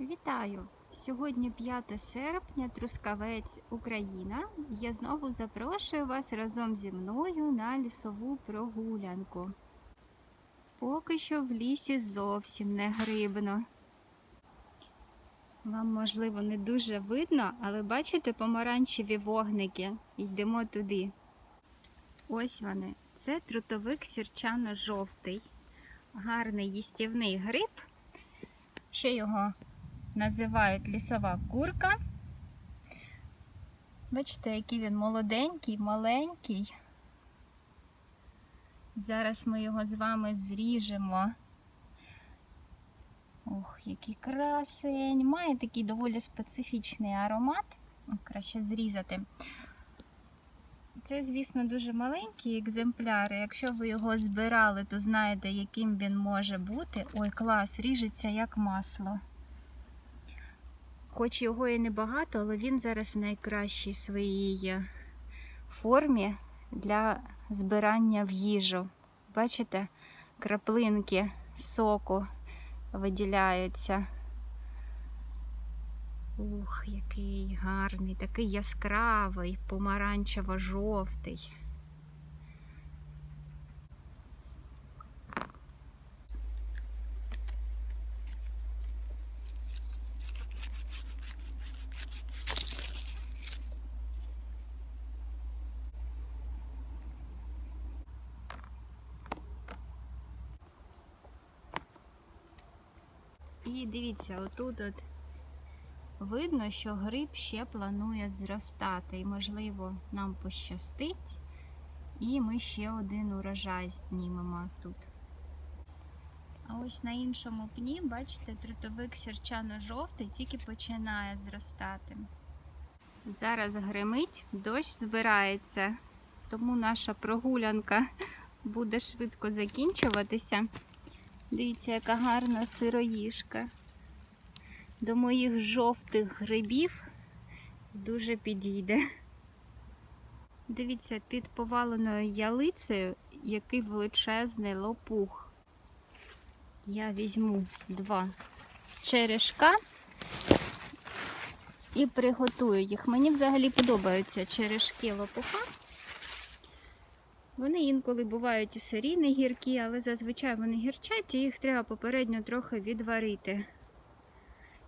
Вітаю! Сьогодні 5 серпня, Трускавець, Україна. Я знову запрошую вас разом зі мною на лісову прогулянку. Поки що в лісі зовсім не грибно. Вам, можливо, не дуже видно, але бачите помаранчеві вогники. Йдемо туди. Ось вони. Це трутовик сірчано-жовтий. Гарний їстівний гриб. Ще його називають лісова курка. Бачите, який він молоденький, маленький. Зараз ми його з вами зріжемо. Ох, який красень. Має такий доволі специфічний аромат. Краще зрізати. Це, звісно, дуже маленькі екземпляри. Якщо ви його збирали, то знаєте, яким він може бути. Ой, клас, ріжеться як масло. Хоч його і небагато, але він зараз в найкращій своїй формі для збирання в їжу. Бачите, краплинки соку виділяються. Ух, який гарний, такий яскравий, помаранчево-жовтий. І дивіться, отут от видно, що гриб ще планує зростати. І, можливо, нам пощастить, і ми ще один урожай знімемо тут. А ось на іншому пні, бачите, трутовик сірчано-жовтий тільки починає зростати. Зараз гримить, дощ збирається, тому наша прогулянка буде швидко закінчуватися. Дивіться, яка гарна сироїжка. До моїх жовтих грибів дуже підійде. Дивіться, під поваленою ялицею який величезний лопух. Я візьму два черешка і приготую їх. Мені взагалі подобаються черешки лопуха. Вони інколи бувають і сирі, не гіркі, але зазвичай вони гірчать, і їх треба попередньо трохи відварити.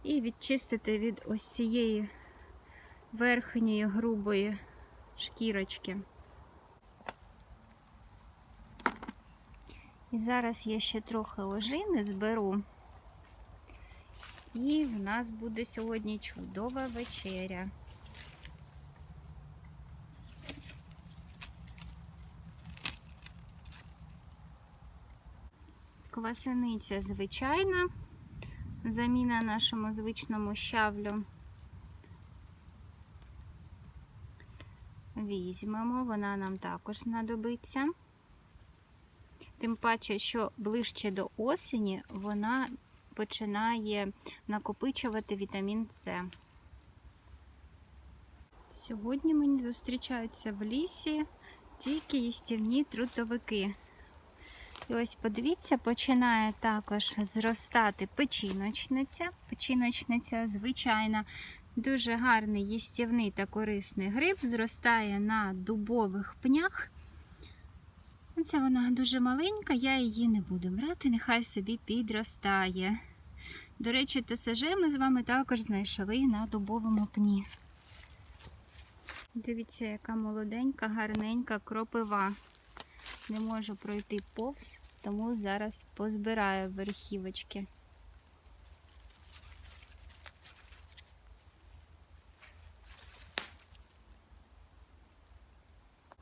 І відчистити від ось цієї верхньої грубої шкірочки. І зараз я ще трохи ожини зберу. І в нас буде сьогодні чудова вечеря. Квасениця звичайна, заміна нашому звичному щавлю. Візьмемо, вона нам також знадобиться. Тим паче, що ближче до осені вона починає накопичувати вітамін С. Сьогодні мені зустрічаються в лісі тільки їстівні трутовики. І ось подивіться, починає також зростати печіночниця. Печіночниця звичайна, дуже гарний їстівний та корисний гриб, зростає на дубових пнях. Ця вона дуже маленька, я її не буду брати, нехай собі підростає. До речі, ТСЖ ми з вами також знайшли на дубовому пні. Дивіться, яка молоденька, гарненька кропива. Не можу пройти повз, тому зараз позбираю верхівочки.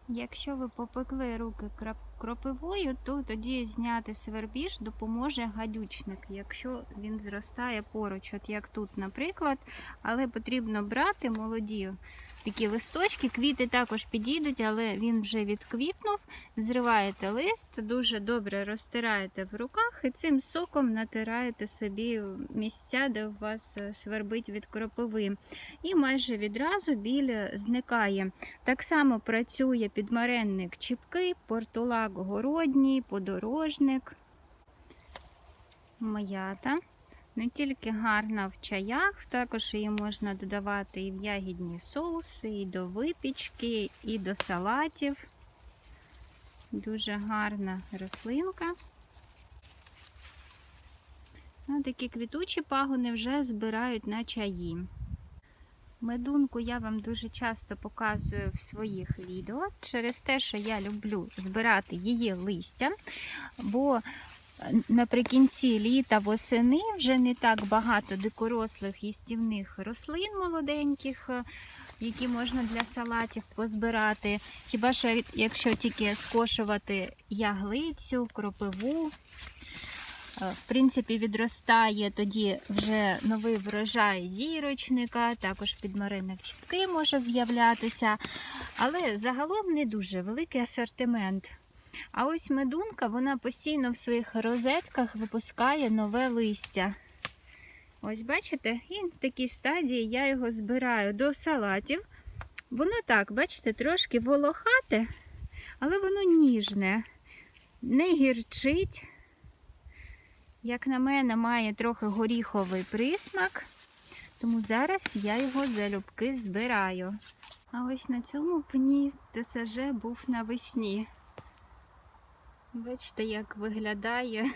Якщо ви попекли руки крап- кропивою, то тоді зняти свербіж допоможе гадючник, якщо він зростає поруч, от як тут, наприклад. Але потрібно брати молоді такі листочки, квіти також підійдуть, але він вже відквітнув. Зриваєте лист, дуже добре розтираєте в руках і цим соком натираєте собі місця, де у вас е, свербить від кропиви. І майже відразу біль зникає. Так само працює підмаренник чіпки, портулак городній, подорожник, м'ята. Не тільки гарна в чаях, також її можна додавати і в ягідні соуси, і до випічки, і до салатів. Дуже гарна рослинка. Ну, такі квітучі пагони вже збирають на чаї. Медунку я вам дуже часто показую в своїх відео через те, що я люблю збирати її листя, бо наприкінці літа восени вже не так багато дикорослих їстівних рослин молоденьких, е, які можна для салатів позбирати. Хіба що якщо тільки скошувати яглицю, кропиву. Е, В принципі, відростає тоді вже новий врожай зірочника, також підмаринник щіпки може з'являтися, але загалом не дуже великий асортимент. А ось медунка, вона постійно в своїх розетках випускає нове листя. Ось бачите, і в такій стадії я його збираю до салатів. Воно так, бачите, трошки волохате, але воно ніжне, не гірчить. Як на мене, має трохи горіховий присмак, тому зараз я його залюбки збираю. А ось на цьому пні ТСЖ був навесні. Бачите, як виглядає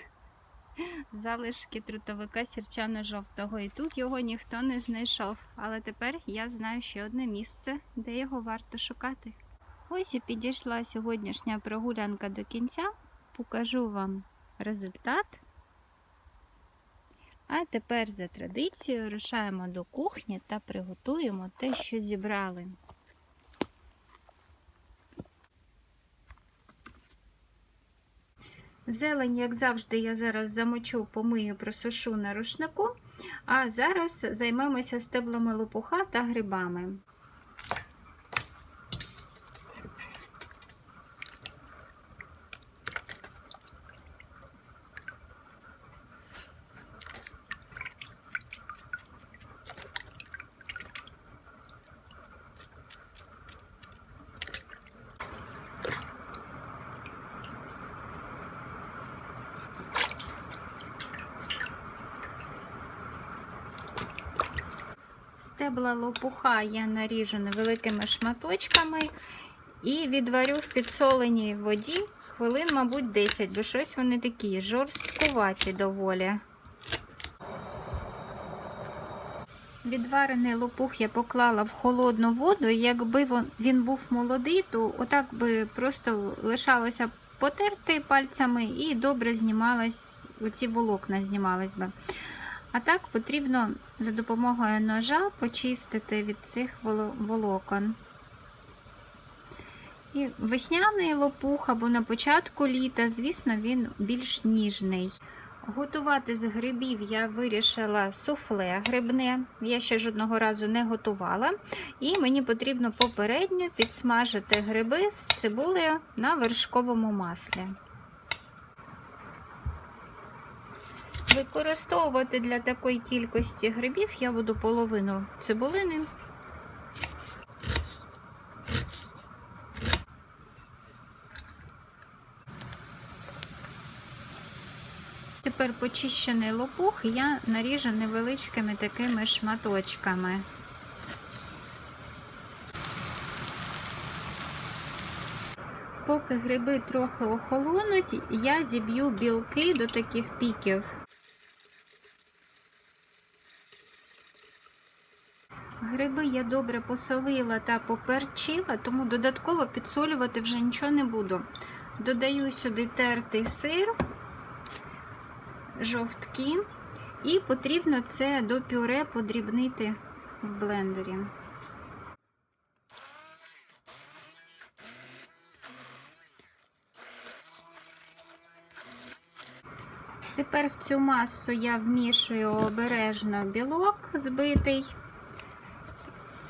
залишки трутовика сірчано-жовтого. І тут його ніхто не знайшов. Але тепер я знаю ще одне місце, де його варто шукати. Ось і підійшла сьогоднішня прогулянка до кінця. Покажу вам результат. А тепер за традицією рушаємо до кухні та приготуємо те, що зібрали. Зелень, як завжди, я зараз замочу, помию, просушу на рушнику, а зараз займемося стеблами лопуха та грибами. Стебла лопуха я наріжу невеликими шматочками і відварю в підсоленій воді хвилин, мабуть, 10, бо щось вони такі жорсткуваті доволі. Відварений лопух я поклала в холодну воду, якби він був молодий, то отак би просто лишалося потерти пальцями і добре знімалось, оці волокна знімались би. А так потрібно за допомогою ножа почистити від цих волокон. І весняний лопух або на початку літа, звісно, він більш ніжний. Готувати з грибів я вирішила суфле грибне. Я ще жодного разу не готувала. І мені потрібно попередньо підсмажити гриби з цибулею на вершковому маслі. Використовувати для такої кількості грибів я буду половину цибулини. Тепер почищений лопух я наріжу невеличкими такими шматочками. Поки гриби трохи охолонуть, я зіб'ю білки до таких піків. Гриби я добре посолила та поперчила, тому додатково підсолювати вже нічого не буду. Додаю сюди тертий сир, жовтки, і потрібно це до пюре подрібнити в блендері. Тепер в цю масу я вмішую обережно білок збитий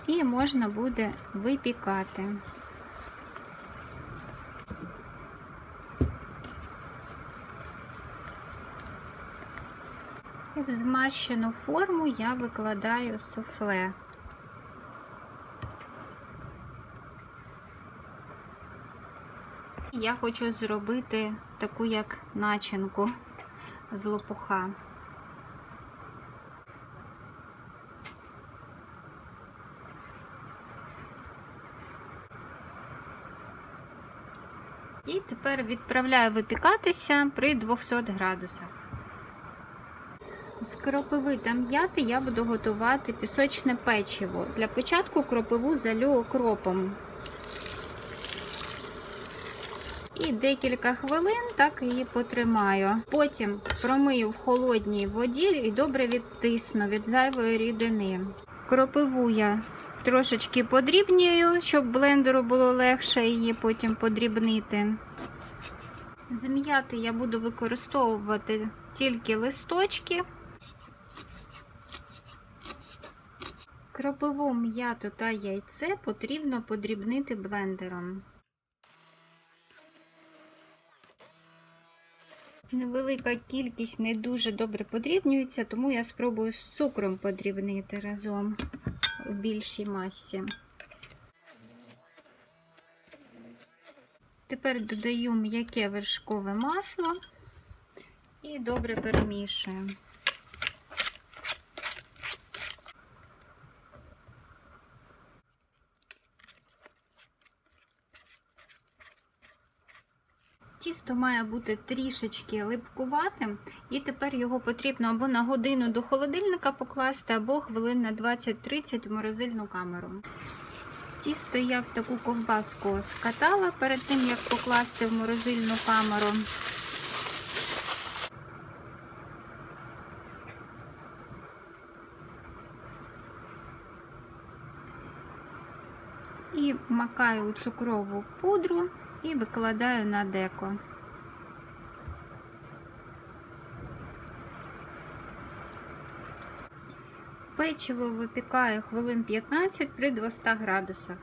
і можна буде випікати. В змащену форму я викладаю суфле. Я хочу зробити таку як начинку з лопуха. І тепер відправляю випікатися при 200 градусах. З кропиви та м'яти я буду готувати пісочне печиво. Для початку кропиву залю окропом. І декілька хвилин так її потримаю. Потім промию в холодній воді і добре відтисну від зайвої рідини. Кропиву я трошечки подрібнюю, щоб блендеру було легше її потім подрібнити. З м'яти я буду використовувати тільки листочки. Кропиву м'яту та яйце потрібно подрібнити блендером. Невелика кількість не дуже добре подрібнюється, тому я спробую з цукром подрібнити разом у більшій масі. Тепер додаю м'яке вершкове масло і добре перемішую. Тісто має бути трішечки липкуватим, і тепер його потрібно або на годину до холодильника покласти, або хвилин на 20-30 в морозильну камеру. Тісто я в таку ковбаску скатала перед тим, як покласти в морозильну камеру. І макаю у цукрову пудру і викладаю на деко. Печиво випікаю хвилин 15 при 200 градусах.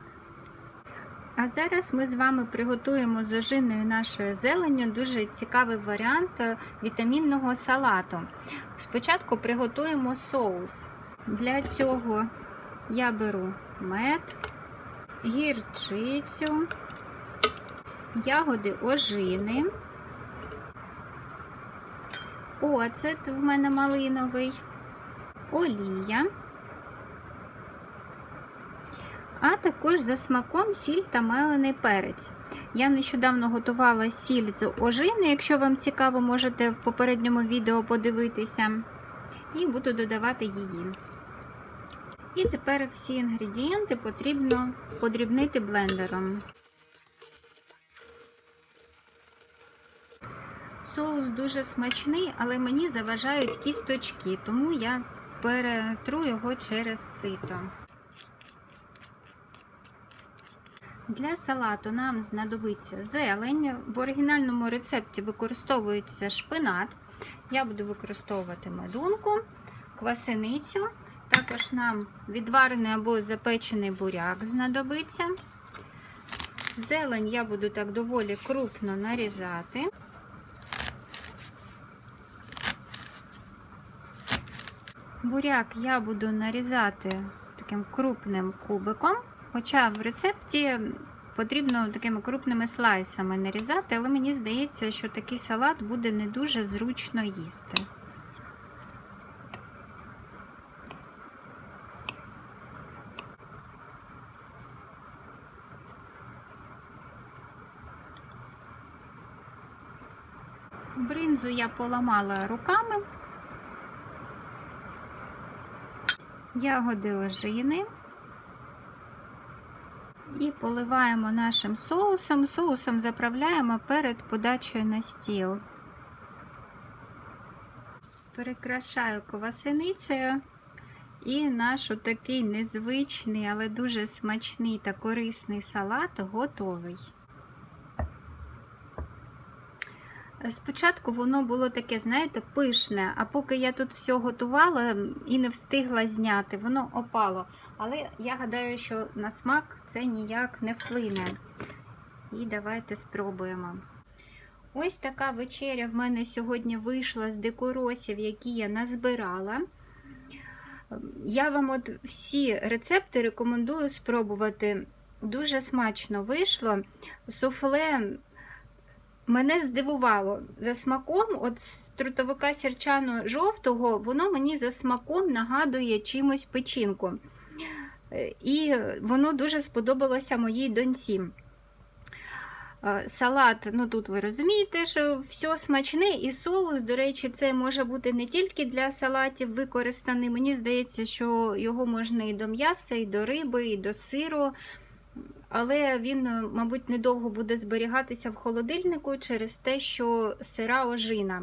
А зараз ми з вами приготуємо з ожиною нашою зеленню дуже цікавий варіант вітамінного салату. Спочатку приготуємо соус. Для цього я беру мед, гірчицю, ягоди ожини, оцет в мене малиновий, олія, а також за смаком сіль та мелений перець. Я нещодавно готувала сіль з ожини, якщо вам цікаво, можете в попередньому відео подивитися, і буду додавати її. І тепер всі інгредієнти потрібно подрібнити блендером. Соус дуже смачний, але мені заважають кісточки, тому я перетру його через сито. Для салату нам знадобиться зелень. В оригінальному рецепті використовується шпинат. Я буду використовувати медунку, квасиницю. Також нам відварений або запечений буряк знадобиться. Зелень я буду так доволі крупно нарізати. Буряк я буду нарізати таким крупним кубиком, хоча в рецепті потрібно такими крупними слайсами нарізати, але мені здається, що такий салат буде не дуже зручно їсти. Бринзу я поламала руками. Ягоди ожини і поливаємо нашим соусом. Соусом заправляємо перед подачею на стіл. Перекрашаю ковасиницею і наш такий незвичний, але дуже смачний та корисний салат готовий. Спочатку воно було таке, знаєте, пишне, а поки я тут все готувала і не встигла зняти, воно опало. Але я гадаю, що на смак це ніяк не вплине. І давайте спробуємо. Ось така вечеря в мене сьогодні вийшла з декоросів, які я назбирала. Я вам от всі рецепти рекомендую спробувати. Дуже смачно вийшло. Суфле Мене здивувало за смаком, от з трутовика сірчану жовтого, воно мені за смаком нагадує чимось печінку. І воно дуже сподобалося моїй доньці. Е, Салат, ну тут ви розумієте, що все смачне, і соус, до речі, це може бути не тільки для салатів використаний. Мені здається, що його можна і до м'яса, і до риби, і до сиру. Але він, е, мабуть, недовго буде зберігатися в холодильнику через те, що сира ожина.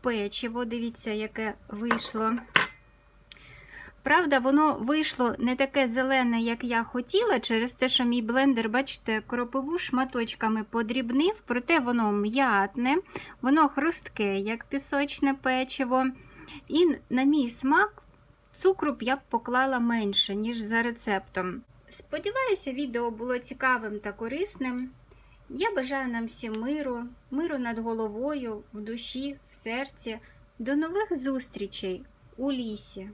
Печиво, дивіться, яке вийшло. Правда, воно вийшло не таке зелене, як я хотіла, через те, що мій блендер, бачите, кропиву шматочками подрібнив, проте воно м'ятне, воно хрустке, як пісочне печиво. І на мій смак цукру б я б поклала менше, ніж за рецептом. Сподіваюся, відео було цікавим та корисним. Я бажаю нам всім миру, миру над головою, в душі, в серці. До нових зустрічей у лісі.